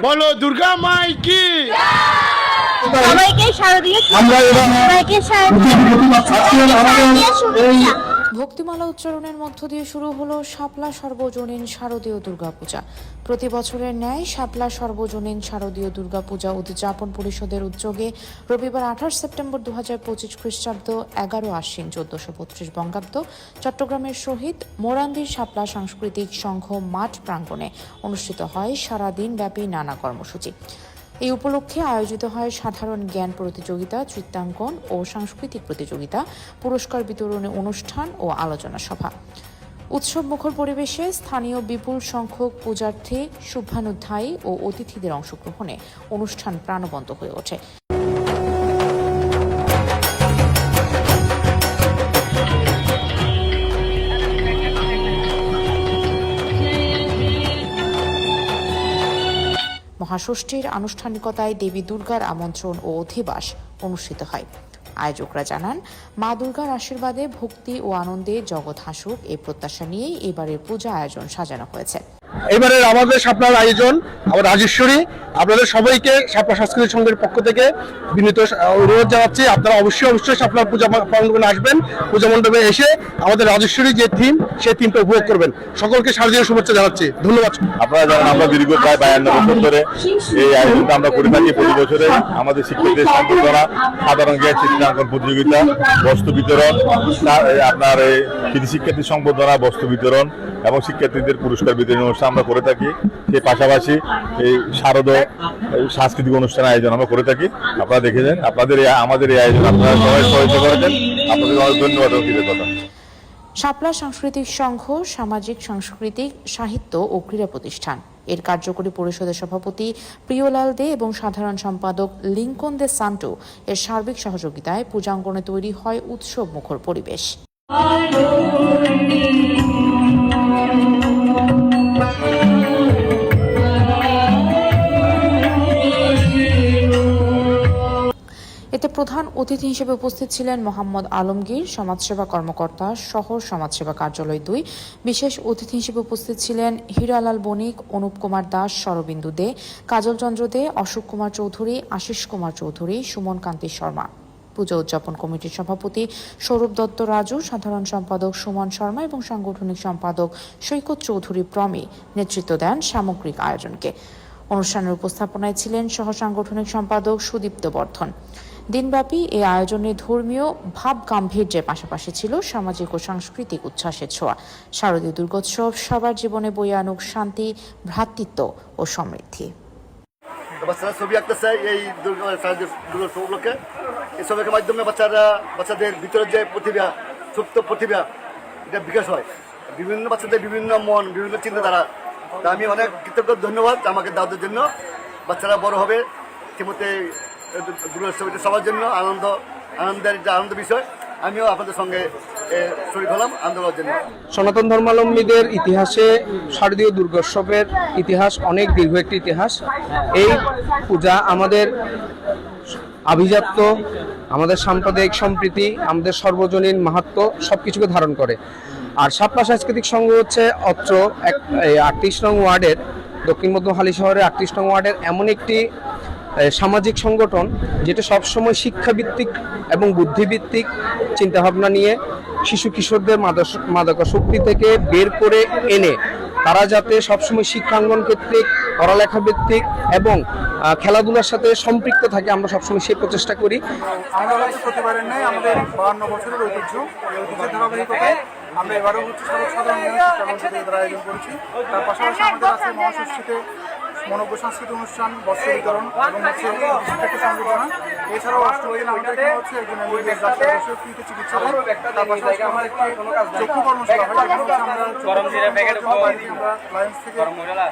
বলো দুর্গা মাই কি? সবাইকে এবার সবাইকে শুভেচ্ছা। ভক্তিমালা উচ্চারণের মধ্য দিয়ে শুরু হলো শাপলা সর্বজনীন শারদীয় দুর্গাপূজা। প্রতি বছরের ন্যায় শাপলা সর্বজনীন শারদীয় দুর্গাপূজা উদযাপন পরিষদের উদ্যোগে রবিবার আঠাশ সেপ্টেম্বর দু হাজার পঁচিশ খ্রিস্টাব্দ এগারো আশ্বিন চোদ্দশো বত্রিশ বঙ্গাব্দ চট্টগ্রামের সহিত মোরান্দির শাপলা সাংস্কৃতিক সংঘ মাঠ প্রাঙ্গণে অনুষ্ঠিত হয় সারাদিন ব্যাপী নানা কর্মসূচি। এই উপলক্ষে আয়োজিত হয় সাধারণ জ্ঞান প্রতিযোগিতা, চিত্রাঙ্কন ও সাংস্কৃতিক প্রতিযোগিতা, পুরস্কার বিতরণী অনুষ্ঠান ও আলোচনা সভা। উৎসব মুখর পরিবেশে স্থানীয় বিপুল সংখ্যক পূজার্থী, শুভানুধ্যায়ী ও অতিথিদের অংশগ্রহণে অনুষ্ঠান প্রাণবন্ত হয়ে ওঠে। মহাষষ্ঠীর আনুষ্ঠানিকতায় দেবী দুর্গার আমন্ত্রণ ও অধিবাস অনুষ্ঠিত হয়। আয়োজকরা জানান, মা দুর্গার আশীর্বাদে ভক্তি ও আনন্দে জগৎ হাসুক এই প্রত্যাশা নিয়েই এবারের পূজা আয়োজন সাজানো হয়েছে। এবারের আমাদের শাপলার আয়োজন, আমার রাজেশ্বরী। আপনাদের সবাইকে শাপলা সংস্কৃতি সংঘের পক্ষ থেকে বিনীত অনুরোধ জানাচ্ছি, আপনারা অবশ্যই অবশ্যই শাপলা পূজা প্রাঙ্গণে আসবেন। পূজা মণ্ডপে এসে আমাদের রাজেশ্বরী যে থিম সেই থিমটা উপভোগ করবেন। সকলকে শারদীয় শুভেচ্ছা জানাচ্ছি। ধন্যবাদ। আপনারা জানেন, আমরা দীর্ঘ প্রায় বায়ান্ন বছর ধরে এই আয়োজনটা আমরা করে থাকি। প্রতি বছরে আমাদের শিক্ষকদের সম্বর্ধনা সাধারণ জ্ঞান, চিত্রাঙ্কন প্রতিযোগিতা, বস্তু বিতরণ আপনার কৃতি শিক্ষার্থী সম্বর্ধনা বস্তু বিতরণ এবং শিক্ষার্থীদের পুরস্কার বিতরণ অনুষ্ঠান আমরা করে থাকি। সেই পাশাপাশি এই শারদ সাংস্কৃতিক অনুষ্ঠান আয়োজন আমরা করে থাকি। আপনারা দেখেছেন আপনাদের আমাদের এই আয়োজন আপনারা সবাই সহযোগিতা করেছেন আপনাদের অনেক ধন্যবাদ কৃতজ্ঞতা শাপলা সাংস্কৃতিক সংঘ সামাজিক সাংস্কৃতিক সাহিত্য ও ক্রীড়া প্রতিষ্ঠান। এর কার্যকরী পরিষদের সভাপতি প্রিয়লাল দে এবং সাধারণ সম্পাদক লিঙ্কন দে সান্টো এর সার্বিক সহযোগিতায় পূজাঙ্গনে তৈরি হয় উৎসব মুখর পরিবেশ এতে প্রধান অতিথি হিসেবে উপস্থিত ছিলেন মোহাম্মদ আলমগীর, সমাজসেবা কর্মকর্তা শহর সমাজসেবা কার্যালয় দুই। বিশেষ অতিথি হিসেবে উপস্থিত ছিলেন হীরালাল বণিক, অনুপ কুমার দাস, শরবিন্দু দে কাজল চন্দ্র দে, অশোক কুমার চৌধুরী, আশিস কুমার চৌধুরী, সুমন কান্তি শর্মা। পুজো উদযাপন কমিটির সভাপতি সৌরভ দত্ত রাজু, সাধারণ সম্পাদক সুমন শর্মা এবং সাংগঠনিক সম্পাদক সৈকত চৌধুরী প্রমি নেতৃত্ব দেন সামগ্রিক আয়োজনকে। অনুষ্ঠানের উপস্থাপনায় ছিলেন সহ সাংগঠনিক সম্পাদক সুদীপ্ত বর্ধন। দিনব্যাপী এই আয়োজনে ধর্মীয় ভাব গাম্ভীর্যের পাশাপাশি ছিল সামাজিক ও সাংস্কৃতিক উচ্ছ্বাসের ছোঁয়া। শারদীয় দুর্গোৎসব সবার জীবনে বয়ে আনুক শান্তি, ভ্রাতৃত্ব ও সমৃদ্ধি। বাচ্চারা ছবি আঁকতেছে এই দুর্গা দুর্গোৎসব উপলক্ষে। এই ছবির মাধ্যমে বাচ্চারা, বাচ্চাদের ভিতরে যে প্রতিভা সুপ্ত প্রতিভা, এটা বিকাশ হয়। বিভিন্ন বাচ্চাদের বিভিন্ন মন, বিভিন্ন চিন্তাধারা। তা আমি অনেক কৃতজ্ঞ, ধন্যবাদ আমাকে দাওয়াতের জন্য। বাচ্চারা বড় হবে ঠিকমতে দুর্গোৎসব সবার জন্য আনন্দ, আনন্দের যে আনন্দ বিষয়, আমিও আপনাদের সঙ্গে হলাম আনন্দ করার জন্য। সনাতন ধর্মাবলম্বীদের ইতিহাসে শারদীয় দুর্গোৎসবের ইতিহাস অনেক দীর্ঘ একটি ইতিহাস। এই পূজা আমাদের আভিজাত্য, আমাদের সাম্প্রদায়িক সম্প্রীতি, আমাদের সর্বজনীন মাহাত্ম সব কিছুকে ধারণ করে। আর সাপ্পা সাংস্কৃতিক সংঘ হচ্ছে অত্র এক আটত্রিশ নং ওয়ার্ডের, দক্ষিণ মধ্য হালি শহরের আটত্রিশ নং ওয়ার্ডের এমন একটি সামাজিক সংগঠন যেটা সবসময় শিক্ষাভিত্তিক এবং বুদ্ধিভিত্তিক চিন্তাভাবনা নিয়ে শিশু কিশোরদের মাদক- মাদকাসক্তি থেকে বের করে এনে তারা যাতে সবসময় শিক্ষাঙ্গন ভিত্তিক, পড়ালেখা ভিত্তিক এবং খেলাধুলার সাথে সম্পৃক্ত থাকে, আমরা সবসময় সেই প্রচেষ্টা করি। প্রতিবারের নেই আমাদের বাহান্ন বছরের ঐতিহ্য ধারাবাহিকতায় আমরা এবারও সর্বসাধারণ নিয়ে শিক্ষা আয়োজন করেছি। তার পাশাপাশি আমাদের আছে মহাষষ্ঠীতে মনোজ্ঞ সাংস্কৃতিক অনুষ্ঠান বস্ত্র বিতরণ এবং হচ্ছে শিক্ষার্থী সংবর্ধনা এছাড়াও অষ্টমী আমাদের এখানে হচ্ছে ফ্রিতে চিকিৎসা তার পাশাপাশি একটি চক্ষু কর্মশালা হয় যেখানে আমরা চক্ষু বাইরে আমরা লায়েন্স থেকে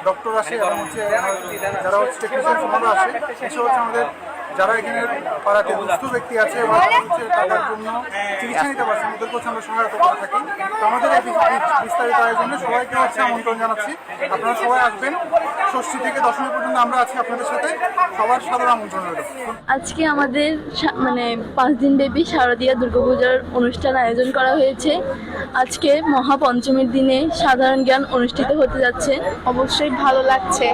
ডক্টর আসে এবং হচ্ছে যারা হচ্ছে টেকনিশিয়ান সমাজে আসে এসব হচ্ছে আমাদের যারা এখানে পাড়াতে দুস্থ ব্যক্তি আছে তাদের জন্য চিকিৎসা নিতে পারছেন ওদের কাছে আমরা সহায়তা করে থাকি। তো আমাদের এই বিস্তারিত আয়োজনে সবাইকে হচ্ছে আমন্ত্রণ জানাচ্ছি। আপনারা সবাই আসবেন। ষষ্ঠী থেকে দশমী পর্যন্ত আমরা আছি আপনাদের সাথে। সবার সাধারণ আমন্ত্রণ রইল আজকে আমাদের সা- মানে পাঁচ দিন ব্যাপী শারদীয়া দুর্গাপূজার অনুষ্ঠান আয়োজন করা হয়েছে। আজকে মহাপঞ্চমীর দিনে সাধারণ জ্ঞান অনুষ্ঠিত হতে যাচ্ছে। অবশ্যই ভালো লাগছে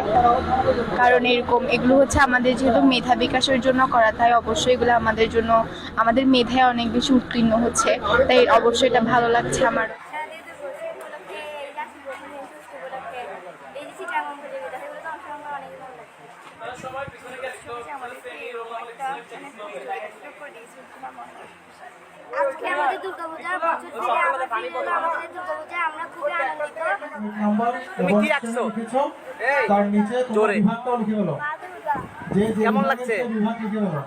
কারণ এরকম এগুলো হচ্ছে আমাদের যেহেতু মেধা বিকাশের জন্য করা তাই অবশ্যই এগুলো আমাদের জন্য আমাদের মেধায় অনেক বেশি উত্তীর্ণ হচ্ছে তাই অবশ্যই এটা ভালো লাগছে আমার। আজকে আমাদের দুর্গাপূজা বছর থেকে আমরা ফিরে এলো আমাদের দুর্গাপূজা আমরা খুবই আনন্দিত। তুমি কি আঁকছো তার নিচে তোমার বিভাগটাও লিখে বলো মা দুর্গা। যে যে কেমন লাগছে? বিভাগ লিখে বলো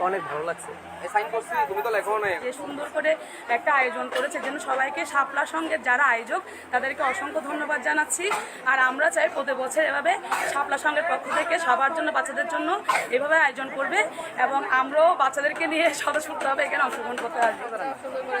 সুন্দর অনেক ভালো লাগছে। সাইন করছি তুমি তো লেখো না। যে সুন্দর করে একটা আয়োজন করেছে যেন সবাইকে শাপলা সঙ্গের যারা আয়োজক তাদেরকে অসংখ্য ধন্যবাদ জানাচ্ছি। আর আমরা চাই প্রতি বছর এভাবে শাপলা সঙ্গের পক্ষ থেকে সবার জন্য বাচ্চাদের জন্য এভাবে আয়োজন করবে এবং আমরাও বাচ্চাদেরকে নিয়ে স্বতঃস্ফূর্তভাবে এখানে অংশগ্রহণ করতে আসব সুন্দর করে